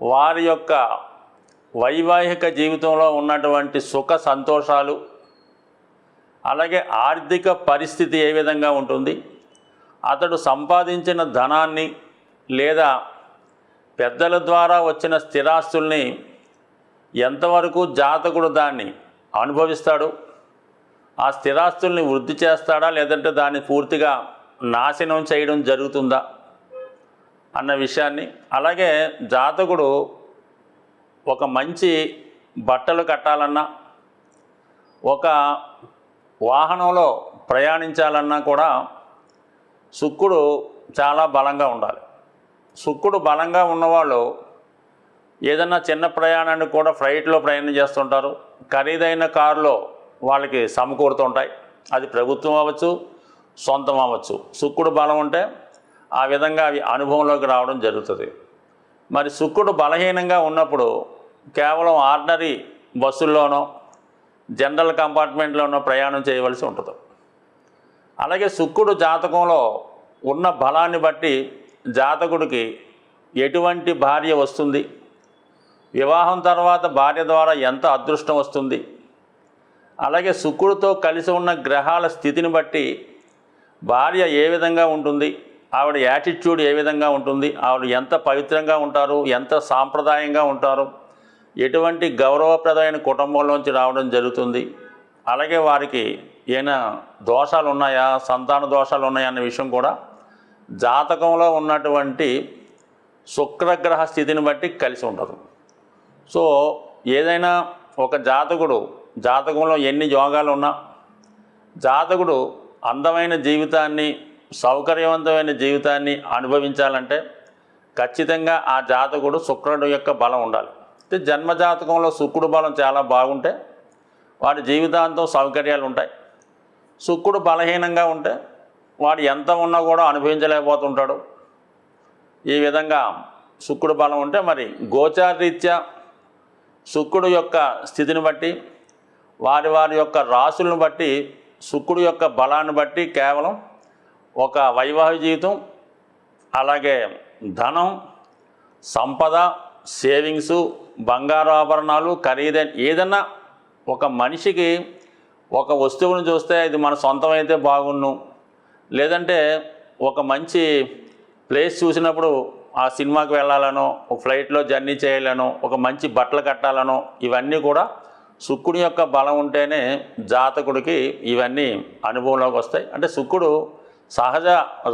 వారి యొక్క వైవాహిక జీవితంలో ఉన్నటువంటి సుఖ సంతోషాలు అలాగే ఆర్థిక పరిస్థితి ఏ విధంగా ఉంటుంది అతడు సంపాదించిన ధనాన్ని లేదా పెద్దల ద్వారా వచ్చిన స్థిరాస్తుల్ని ఎంతవరకు జాతకుడు దాన్ని అనుభవిస్తాడు ఆ స్థిరాస్తుల్ని వృద్ధి చేస్తాడా లేదంటే దాన్ని పూర్తిగా నాశనం చేయడం జరుగుతుందా? అన్న విషయాన్ని. అలాగే జాతకుడు ఒక మంచి బట్టలు కట్టాలన్నా ఒక వాహనంలో ప్రయాణించాలన్నా కూడా శుక్రుడు చాలా బలంగా ఉండాలి. శుక్రుడు బలంగా ఉన్నవాళ్ళు ఏదన్నా చిన్న ప్రయాణాన్ని కూడా ఫ్లైట్లో ప్రయాణం చేస్తుంటారు. ఖరీదైన కారులో వాళ్ళకి సమకూరుతుంటాయి. అది ప్రభుత్వం అవ్వచ్చు సొంతం అవ్వచ్చు. శుక్రుడు బలం ఉంటే ఆ విధంగా అవి అనుభవంలోకి రావడం జరుగుతుంది. మరి శుక్రుడు బలహీనంగా ఉన్నప్పుడు కేవలం ఆర్డినరీ బస్సుల్లోనో జనరల్ కంపార్ట్మెంట్లోనో ప్రయాణం చేయవలసి ఉంటుంది. అలాగే శుక్రుడు జాతకంలో ఉన్న బలాన్ని బట్టి జాతకుడికి ఎటువంటి భార్య వస్తుంది? వివాహం తర్వాత భార్య ద్వారా ఎంత అదృష్టం వస్తుంది? అలాగే శుక్రుడితో కలిసి ఉన్న గ్రహాల స్థితిని బట్టి భార్య ఏ విధంగా ఉంటుంది? ఆవిడ యాటిట్యూడ్ ఏ విధంగా ఉంటుంది? ఆవిడ ఎంత పవిత్రంగా ఉంటారు? ఎంత సాంప్రదాయంగా ఉంటారు? ఎటువంటి గౌరవప్రదమైన కుటుంబంలోంచి రావడం జరుగుతుంది? అలాగే వారికి ఏమైనా దోషాలు ఉన్నాయా సంతాన దోషాలు ఉన్నాయా అన్న విషయం కూడా జాతకంలో ఉన్నటువంటి శుక్రగ్రహ స్థితిని బట్టి కలిసి ఉండదు సో ఏదైనా ఒక జాతకుడు జాతకంలో ఎన్ని యోగాలు ఉన్నా జాతకుడు అందమైన జీవితాన్ని సౌకర్యవంతమైన జీవితాన్ని అనుభవించాలంటే ఖచ్చితంగా ఆ జాతకుడు శుక్రుడు యొక్క బలం ఉండాలి. అయితే జన్మజాతకంలో శుక్రుడు బలం చాలా బాగుంటే వాడి జీవితాంతం సౌకర్యాలు ఉంటాయి. శుక్రుడు బలహీనంగా ఉంటే వాడు ఎంత ఉన్నా కూడా అనుభవించలేకపోతుంటాడు. ఈ విధంగా శుక్రుడు బలం ఉంటే మరి గోచారరీత్యా శుక్రుడు యొక్క స్థితిని బట్టి వారి వారి యొక్క రాశులను బట్టి శుక్రుడు యొక్క బలాన్ని బట్టి కేవలం ఒక వైవాహిక జీవితం అలాగే ధనం సంపద సేవింగ్స్ బంగారు ఆభరణాలు ఖరీదైన ఏదన్నా ఒక మనిషికి ఒక వస్తువును చూస్తే ఇది మన సొంతమైతే బాగుండు. లేదంటే ఒక మంచి ప్లేస్ చూసినప్పుడు ఆ సినిమాకి వెళ్ళాలనో ఒక ఫ్లైట్లో జర్నీ చేయాలనో ఒక మంచి బట్టలు కట్టాలనో ఇవన్నీ కూడా శుక్రుడి యొక్క బలం ఉంటేనే జాతకుడికి ఇవన్నీ అనుభవంలోకి వస్తాయి. అంటే శుక్రుడు సహజ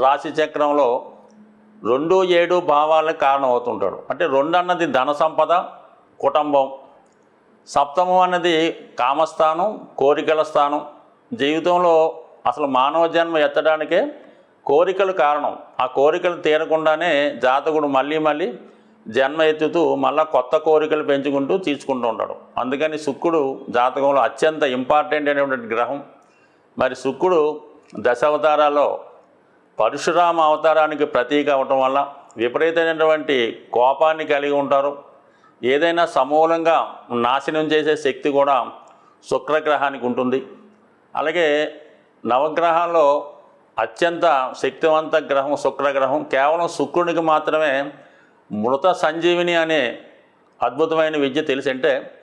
రాశి చక్రంలో రెండు ఏడు భావాలకు కారణం అవుతుంటాడు అంటే రెండు అన్నది ధన సంపద కుటుంబం. సప్తమం అన్నది కామస్థానం కోరికల స్థానం. జీవితంలో అసలు మానవ జన్మ ఎత్తడానికే కోరికలు కారణం. ఆ కోరికలు తీరకుండానే జాతకుడు మళ్ళీ మళ్ళీ జన్మ ఎత్తుతూ మళ్ళా కొత్త కోరికలు పెంచుకుంటూ తీర్చుకుంటూ ఉంటాడు. అందుకని శుక్రుడు జాతకంలో అత్యంత ఇంపార్టెంట్ అయినటువంటి గ్రహం. మరి శుక్రుడు దశావతారాల్లో పరశురామ అవతారానికి ప్రతీక అవటం వల్ల విపరీతమైనటువంటి కోపాన్ని కలిగి ఉంటారు. ఏదైనా సమూలంగా నాశనం చేసే శక్తి కూడా శుక్రగ్రహానికి ఉంటుంది. అలాగే నవగ్రహాల్లో అత్యంత శక్తివంత గ్రహం శుక్రగ్రహం. కేవలం శుక్రునికి మాత్రమే మృత సంజీవిని అనే అద్భుతమైన విద్య తెలిసంటే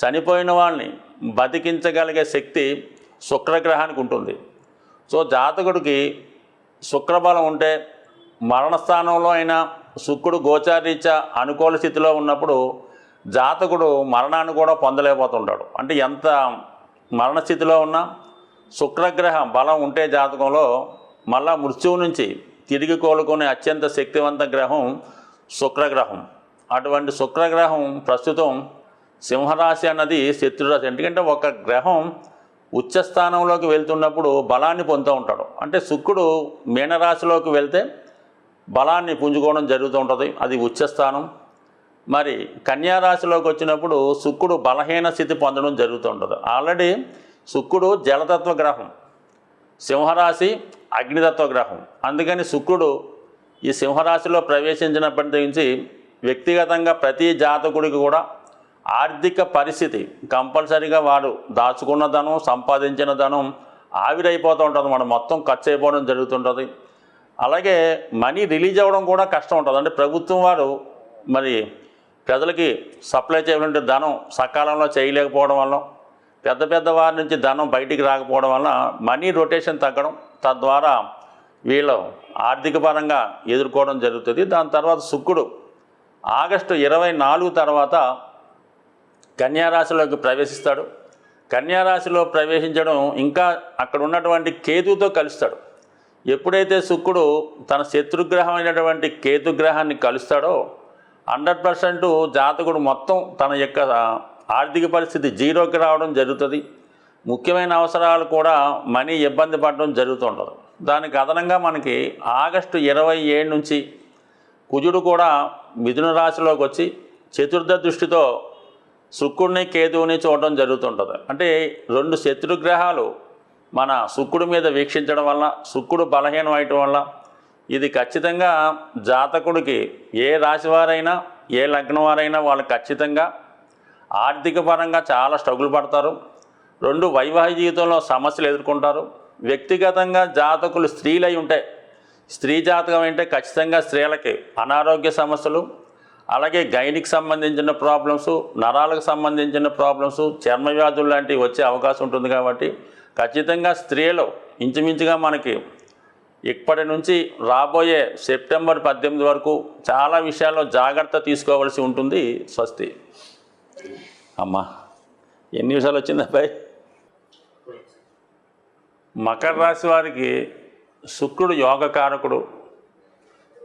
చనిపోయిన వాళ్ళని బతికించగలిగే శక్తి శుక్రగ్రహానికి ఉంటుంది. సో జాతకుడికి శుక్రబలం ఉంటే మరణస్థానంలో అయినా శుక్రుడు గోచారీత్యా అనుకూల స్థితిలో ఉన్నప్పుడు జాతకుడు మరణాన్ని కూడా పొందలేకపోతుంటాడు. అంటే ఎంత మరణస్థితిలో ఉన్నా శుక్రగ్రహ బలం ఉంటే జాతకంలో మళ్ళా మృత్యువు నుంచి తిరిగి కోలుకునే అత్యంత శక్తివంత గ్రహం శుక్రగ్రహం. అటువంటి శుక్రగ్రహం ప్రస్తుతం సింహరాశి అన్నది శత్రురాశి. ఎందుకంటే ఒక గ్రహం ఉచ్చస్థానంలోకి వెళ్తున్నప్పుడు బలాన్ని పొందుతూ ఉంటాడు. అంటే శుక్రుడు మీనరాశిలోకి వెళ్తే బలాన్ని పుంజుకోవడం జరుగుతూ ఉంటుంది. అది ఉచ్చస్థానం. మరి కన్యారాశిలోకి వచ్చినప్పుడు శుక్రుడు బలహీన స్థితి పొందడం జరుగుతూ ఉంటుంది. ఆల్రెడీ శుక్రుడు జలతత్వ గ్రహం సింహరాశి అగ్నితత్వ గ్రహం. అందుకని శుక్రుడు ఈ సింహరాశిలో ప్రవేశించినప్పటి నుంచి వ్యక్తిగతంగా ప్రతి జాతకుడికి కూడా ఆర్థిక పరిస్థితి కంపల్సరీగా వాడు దాచుకున్న ధనం సంపాదించిన ధనం ఆవిరైపోతూ ఉంటుంది. మనం మొత్తం ఖర్చు అయిపోవడం జరుగుతుంటుంది. అలాగే మనీ రిలీజ్ అవ్వడం కూడా కష్టం ఉంటుంది. అంటే ప్రభుత్వం వారు మరి ప్రజలకి సప్లై చేయవలసిన ధనం సకాలంలో చేయలేకపోవడం వల్ల పెద్ద పెద్ద వారి నుంచి ధనం బయటికి రాకపోవడం వల్ల మనీ రొటేషన్ తగ్గడం తద్వారా వీళ్ళు ఆర్థిక పరంగా ఎదుర్కోవడం జరుగుతుంది. దాని తర్వాత శుక్రుడు ఆగస్టు ఇరవై నాలుగు తర్వాత కన్యారాశిలోకి ప్రవేశిస్తాడు. కన్యారాశిలో ప్రవేశించడం ఇంకా అక్కడ ఉన్నటువంటి కేతుతో కలుస్తాడు. ఎప్పుడైతే శుక్రుడు తన శత్రుగ్రహం అయినటువంటి కేతుగ్రహాన్ని కలుస్తాడో హండ్రెడ్ పర్సెంట్ జాతకుడు మొత్తం తన యొక్క ఆర్థిక పరిస్థితి జీరోకి రావడం జరుగుతుంది. ముఖ్యమైన అవసరాలు కూడా మనీ ఇబ్బంది పడడం జరుగుతుంటుంది దానికి అదనంగా మనకి ఆగస్టు ఇరవై ఏడు నుంచి కుజుడు కూడా మిథున రాశిలోకి వచ్చి చతుర్థ దృష్టితో శుక్రుడిని కేతువుని చూడడం జరుగుతుంటుంది. అంటే రెండు శత్రుగ్రహాలు మన శుక్రుడి మీద వీక్షించడం వల్ల శుక్రుడు బలహీనం అయ్యటం వల్ల ఇది ఖచ్చితంగా జాతకుడికి ఏ రాశివారైనా ఏ లగ్నం వారైనా వాళ్ళు ఖచ్చితంగా ఆర్థిక పరంగా చాలా స్ట్రగుల్ పడతారు. రెండు వైవాహిక జీవితంలో సమస్యలు ఎదుర్కొంటారు. వ్యక్తిగతంగా జాతకులు స్త్రీలై ఉంటాయి స్త్రీ జాతకం అంటే ఖచ్చితంగా స్త్రీలకి అనారోగ్య సమస్యలు అలాగే గైనికి సంబంధించిన ప్రాబ్లమ్స్ నరాలకు సంబంధించిన ప్రాబ్లమ్స్ చర్మ వ్యాధులు లాంటివి వచ్చే అవకాశం ఉంటుంది కాబట్టి ఖచ్చితంగా స్త్రీలు ఇంచుమించుగా మనకి ఇప్పటి నుంచి రాబోయే సెప్టెంబర్ పద్దెనిమిది వరకు చాలా విషయాల్లో జాగ్రత్త తీసుకోవాల్సి ఉంటుంది స్వస్తి. అమ్మా ఎన్ని నిమిషాలు వచ్చింది అబ్బాయి? మకర రాశి వారికి శుక్రుడు యోగకారకుడు.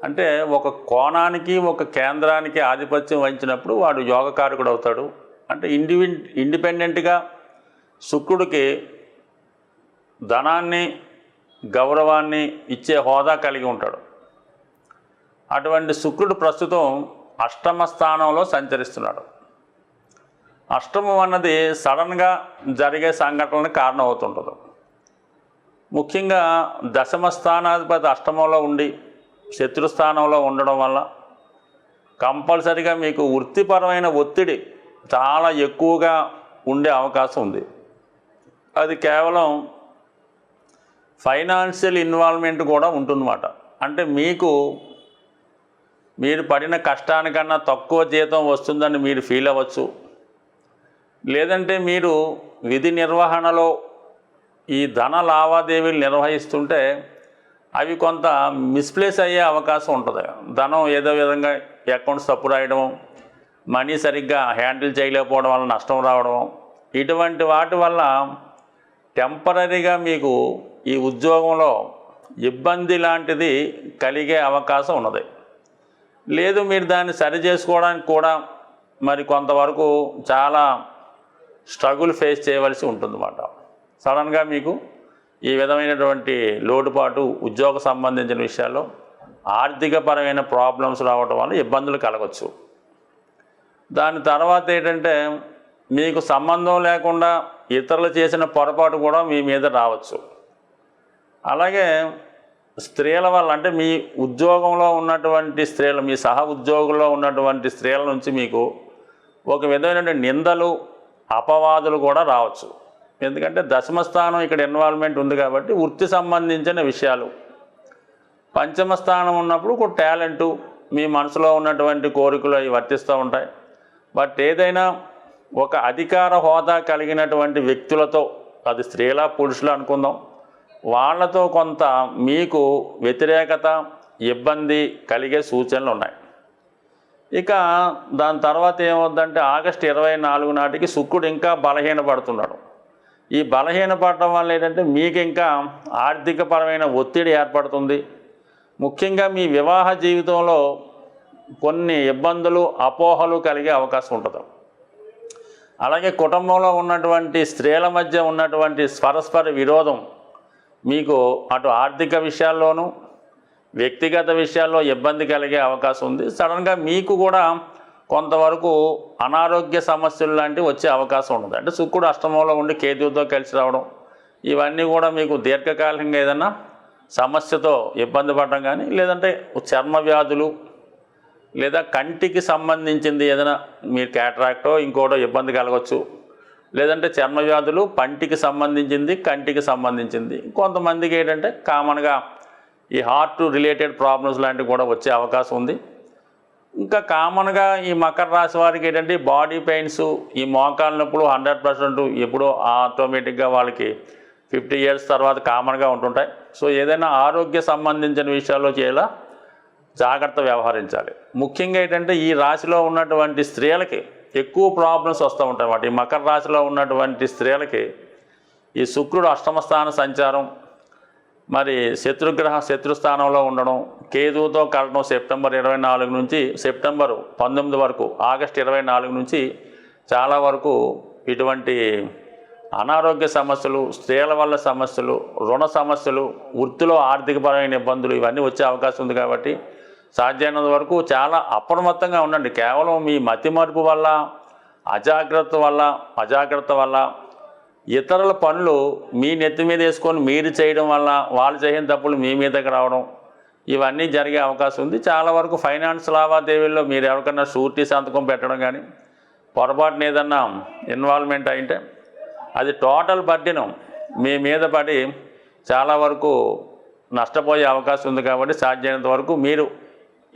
అంటే ఒక కోణానికి ఒక కేంద్రానికి ఆధిపత్యం వహించినప్పుడు వాడు యోగకారకుడు అవుతాడు. అంటే ఇండివి ఇండిపెండెంట్గా శుక్రుడికి ధనాన్ని గౌరవాన్ని ఇచ్చే హోదా కలిగి ఉంటాడు. అటువంటి శుక్రుడు ప్రస్తుతం అష్టమ స్థానంలో సంచరిస్తున్నాడు. అష్టమం అన్నది సడన్గా జరిగే సంఘటనలకు కారణం అవుతుంటుంది ముఖ్యంగా దశమ స్థానాధిపతి అష్టమంలో ఉండి శత్రుస్థానంలో ఉండడం వల్ల కంపల్సరిగా మీకు వృత్తిపరమైన ఒత్తిడి చాలా ఎక్కువగా ఉండే అవకాశం ఉంది. అది కేవలం ఫైనాన్షియల్ ఇన్వాల్వ్మెంట్ కూడా ఉంటుందన్నమాట. అంటే మీకు మీరు పడిన కష్టానికన్నా తక్కువ జీతం వస్తుందని మీరు ఫీల్ అవ్వచ్చు. లేదంటే మీరు విధి నిర్వహణలో ఈ ధన లావాదేవీలు నిర్వహిస్తుంటే అవి కొంత మిస్ప్లేస్ అయ్యే అవకాశం ఉంటుంది. ధనం ఏదో విధంగా అకౌంట్స్ తప్పు రాయడం మనీ సరిగ్గా హ్యాండిల్ చేయలేకపోవడం వల్ల నష్టం రావడం ఇటువంటి వాటి వల్ల టెంపరీగా మీకు ఈ ఉద్యోగంలో ఇబ్బంది లాంటిది కలిగే అవకాశం ఉన్నది. లేదు మీరు దాన్ని సరి చేసుకోవడానికి కూడా మరి కొంతవరకు చాలా స్ట్రగుల్ ఫేస్ చేయవలసి ఉంటుందన్నమాట. సడన్గా మీకు ఈ విధమైనటువంటి లోటుపాటు ఉద్యోగ సంబంధించిన విషయాల్లో ఆర్థికపరమైన ప్రాబ్లమ్స్ రావటం వల్ల ఇబ్బందులు కలగచ్చు. దాని తర్వాత ఏంటంటే మీకు సంబంధం లేకుండా ఇతరులు చేసిన పొరపాటు కూడా మీ మీద రావచ్చు. అలాగే స్త్రీల వల్ల అంటే మీ ఉద్యోగంలో ఉన్నటువంటి స్త్రీలు మీ సహ ఉద్యోగుల్లో ఉన్నటువంటి స్త్రీల నుంచి మీకు ఒక విధమైన నిందలు అపవాదులు కూడా రావచ్చు. ఎందుకంటే దశమ స్థానం ఇక్కడ ఇన్వాల్వ్మెంట్ ఉంది కాబట్టి వృత్తి సంబంధించిన విషయాలు. పంచమ స్థానం ఉన్నప్పుడు ఒక టాలెంటు మీ మనసులో ఉన్నటువంటి కోరికలు అవి వర్తిస్తూ ఉంటాయి. బట్ ఏదైనా ఒక అధికార హోదా కలిగినటువంటి వ్యక్తులతో అది స్త్రీల పురుషులు అనుకుందాం వాళ్ళతో కొంత మీకు వ్యతిరేకత ఇబ్బంది కలిగే సూచనలు ఉన్నాయి. ఇక దాని తర్వాత ఏమవుద్దంటే ఆగస్టు ఇరవై నాలుగు నాటికి శుక్రుడు ఇంకా బలహీనపడుతున్నాడు. ఈ బలహీనపడటం వల్ల ఏంటంటే మీకు ఇంకా ఆర్థికపరమైన ఒత్తిడి ఏర్పడుతుంది. ముఖ్యంగా మీ వివాహ జీవితంలో కొన్ని ఇబ్బందులు అపోహలు కలిగే అవకాశం ఉంటుంది. అలాగే కుటుంబంలో ఉన్నటువంటి స్త్రీల మధ్య ఉన్నటువంటి పరస్పర విరోధం మీకు అటు ఆర్థిక విషయాల్లోనూ వ్యక్తిగత విషయాల్లో ఇబ్బంది కలిగే అవకాశం ఉంది. సడన్గా మీకు కూడా కొంతవరకు అనారోగ్య సమస్యలు లాంటివి వచ్చే అవకాశం ఉంటుంది అంటే శుక్రుడు అష్టమంలో ఉండి కేతువుతో కలిసి రావడం ఇవన్నీ కూడా మీకు దీర్ఘకాలికంగా ఏదైనా సమస్యతో ఇబ్బంది పడడం కానీ లేదంటే చర్మ వ్యాధులు లేదా కంటికి సంబంధించింది ఏదైనా మీరు క్యాట్రాక్టో ఇంకోటో ఇబ్బంది కలగవచ్చు లేదంటే చర్మ వ్యాధులు పంటికి సంబంధించింది కంటికి సంబంధించింది. కొంతమందికి ఏంటంటే కామన్గా ఈ హార్ట్ రిలేటెడ్ ప్రాబ్లమ్స్ లాంటివి కూడా వచ్చే అవకాశం ఉంది. ఇంకా కామన్గా ఈ మకర రాశి వారికి ఏంటంటే బాడీ పెయిన్స్ ఈ మోకాలు నొప్పులు హండ్రెడ్ పర్సెంట్ ఎప్పుడో ఆటోమేటిక్గా వాళ్ళకి ఫిఫ్టీ ఇయర్స్ తర్వాత కామన్గా ఉంటుంటాయి. సో ఏదైనా ఆరోగ్య సంబంధించిన విషయాల్లో చేయాలా? జాగ్రత్త వ్యవహరించాలి. ముఖ్యంగా ఏంటంటే ఈ రాశిలో ఉన్నటువంటి స్త్రీలకి ఎక్కువ ప్రాబ్లమ్స్ వస్తూ ఉంటాయి వాటి మకర రాశిలో ఉన్నటువంటి స్త్రీలకి ఈ శుక్రుడు అష్టమ స్థాన సంచారం మరి శత్రుగ్రహ శత్రుస్థానంలో ఉండడం కేతువుతో కలడం సెప్టెంబర్ ఇరవై నాలుగు నుంచి సెప్టెంబర్ పంతొమ్మిది వరకు ఆగస్ట్ ఇరవై నాలుగు నుంచి చాలా వరకు ఇటువంటి అనారోగ్య సమస్యలు స్త్రీల వల్ల సమస్యలు రుణ సమస్యలు వృత్తిలో ఆర్థికపరమైన ఇబ్బందులు ఇవన్నీ వచ్చే అవకాశం ఉంది కాబట్టి సాధ్యమైనంత వరకు చాలా అప్రమత్తంగా ఉండండి. కేవలం మీ మతి మార్పు వల్ల అజాగ్రత్త వల్ల అజాగ్రత్త వల్ల ఇతరుల పనులు మీ నెత్తి మీద వేసుకొని మీరు చేయడం వల్ల వాళ్ళు చేయని తప్పులు మీ మీదకి రావడం ఇవన్నీ జరిగే అవకాశం ఉంది. చాలా వరకు ఫైనాన్స్ లావాదేవీల్లో మీరు ఎవరికైనా షూరిటీ సంతకం పెట్టడం కానీ పొరపాటున ఏదన్నా ఇన్వాల్వ్మెంట్ అయింటే అది టోటల్ బడ్డీను. మీ మీద పడి చాలా వరకు నష్టపోయే అవకాశం ఉంది కాబట్టి సాధ్యమైనంత వరకు మీరు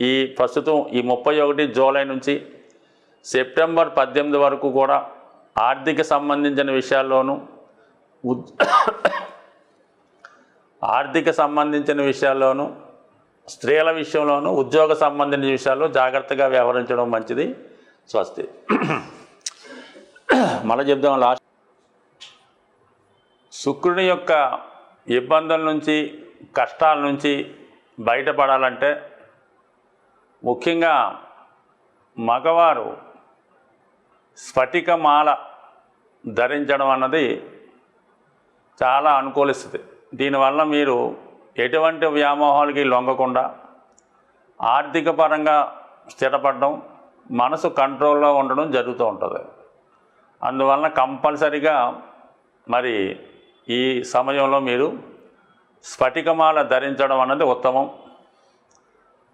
ఈ ప్రస్తుతం ఈ ముప్పై ఒకటి జూలై నుంచి సెప్టెంబర్ పద్దెనిమిది వరకు కూడా ఆర్థిక సంబంధించిన విషయాల్లోనూ ఉద్- ఆర్థిక సంబంధించిన విషయాల్లోనూ స్త్రీల విషయంలోనూ ఉద్యోగ సంబంధించిన విషయాల్లో జాగ్రత్తగా వ్యవహరించడం మంచిది స్వస్తి. మళ్ళీ చెప్దాం లాస్ట్. శుక్రుని యొక్క ఇబ్బందుల నుంచి కష్టాల నుంచి బయటపడాలంటే ముఖ్యంగా మగవారు స్ఫటికమాల ధరించడం అన్నది చాలా అనుకూలిస్తుంది. దీనివల్ల మీరు ఎటువంటి వ్యామోహాలకి లొంగకుండా ఆర్థిక పరంగా స్థిరపడడం మనసు కంట్రోల్లో ఉండడం జరుగుతూ ఉంటుంది. అందువలన కంపల్సరిగా మరి ఈ సమయంలో మీరు స్ఫటికమాల ధరించడం అన్నది ఉత్తమం.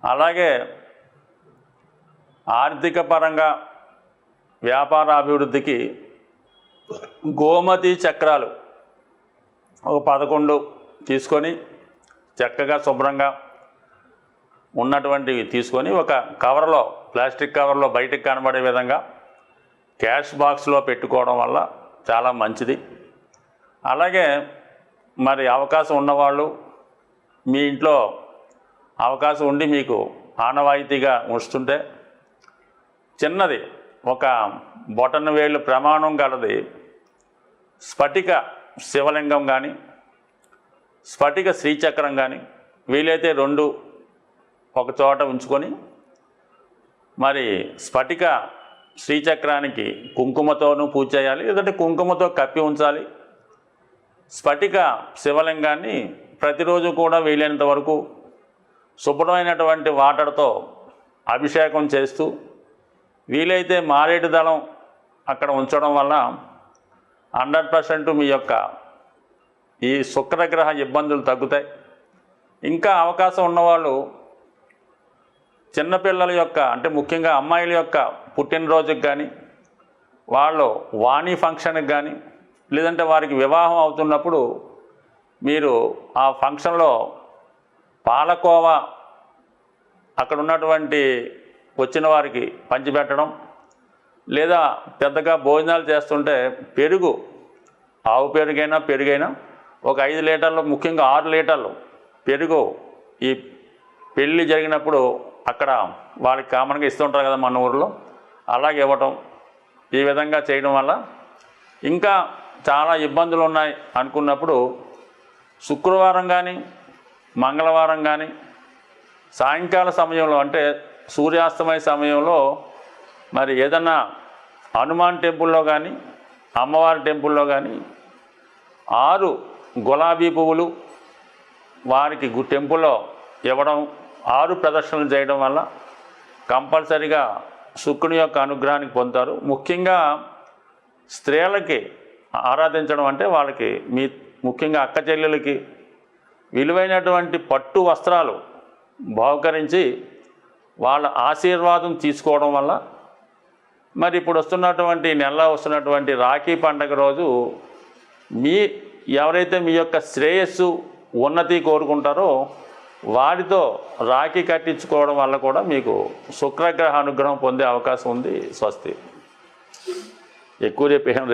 అలాగే ఆర్థిక పరంగా వ్యాపార అభివృద్ధికి గోమతి చక్రాలు ఒక పదకొండు తీసుకొని చక్కగా శుభ్రంగా ఉన్నటువంటివి తీసుకొని ఒక కవర్లో ప్లాస్టిక్ కవర్లో బయటికి కనబడే విధంగా క్యాష్ బాక్స్లో పెట్టుకోవడం వల్ల చాలా మంచిది. అలాగే మరి అవకాశం ఉన్నవాళ్ళు మీ ఇంట్లో అవకాశం ఉండి మీకు ఆనవాయితీగా ఉంచుతుంటే చిన్నది ఒక బొటన వేలు ప్రమాణం గలది స్ఫటిక శివలింగం కానీ స్ఫటిక శ్రీచక్రం కానీ వీలైతే రెండు ఒక చోట ఉంచుకొని మరి స్ఫటిక శ్రీచక్రానికి కుంకుమతోనూ పూజ చేయాలి లేదంటే కుంకుమతో కప్పి ఉంచాలి. స్ఫటిక శివలింగాన్ని ప్రతిరోజు కూడా వీలైనంత వరకు శుభ్రమైనటువంటి వాటర్తో అభిషేకం చేస్తూ వీలైతే మారేడు దళం అక్కడ ఉంచడం వల్ల హండ్రెడ్ పర్సెంట్ మీ యొక్క ఈ శుక్రగ్రహ ఇబ్బందులు తగ్గుతాయి. ఇంకా అవకాశం ఉన్నవాళ్ళు చిన్నపిల్లల యొక్క అంటే ముఖ్యంగా అమ్మాయిల యొక్క పుట్టినరోజుకి కానీ వాళ్ళు వాణి ఫంక్షన్కి కానీ లేదంటే వారికి వివాహం అవుతున్నప్పుడు మీరు ఆ ఫంక్షన్లో పాలకోవా అక్కడ ఉన్నటువంటి వచ్చిన వారికి పంచిపెట్టడం లేదా పెద్దగా భోజనాలు చేస్తుంటే పెరుగు ఆవు పెరుగైనా పెరుగైనా ఒక ఐదు లీటర్లు ముఖ్యంగా ఆరు లీటర్లు పెరుగు ఈ పెళ్ళి జరిగినప్పుడు అక్కడ వాళ్ళకి కామన్గా ఇస్తుంటారు కదా మన ఊరిలో అలాగే ఇవ్వటం ఈ విధంగా చేయడం వల్ల ఇంకా చాలా ఇబ్బందులు ఉన్నాయి అనుకున్నప్పుడు శుక్రవారం కానీ మంగళవారం కానీ సాయంకాల సమయంలో అంటే సూర్యాస్తమయ సమయంలో మరి ఏదన్నా హనుమాన్ టెంపుల్లో కానీ అమ్మవారి టెంపుల్లో కానీ ఆరు గులాబీ పువ్వులు వారికి టెంపుల్లో ఇవ్వడం ఆరు ప్రదర్శనలు చేయడం వల్ల కంపల్సరిగా శుక్రుని యొక్క అనుగ్రహానికి పొందుతారు. ముఖ్యంగా స్త్రీలకి ఆరాధించడం అంటే వాళ్ళకి మీ ముఖ్యంగా అక్క చెల్లెలకి విలువైనటువంటి పట్టు వస్త్రాలు బహుకరించి వాళ్ళ ఆశీర్వాదం తీసుకోవడం వల్ల మరి ఇప్పుడు వస్తున్నటువంటి నెల వస్తున్నటువంటి రాఖీ పండగ రోజు మీ ఎవరైతే మీ యొక్క శ్రేయస్సు ఉన్నతి కోరుకుంటారో వారితో రాఖీ కట్టించుకోవడం వల్ల కూడా మీకు శుక్రగ్రహ అనుగ్రహం పొందే అవకాశం ఉంది స్వస్తి. ఎక్కువ చెప్పాను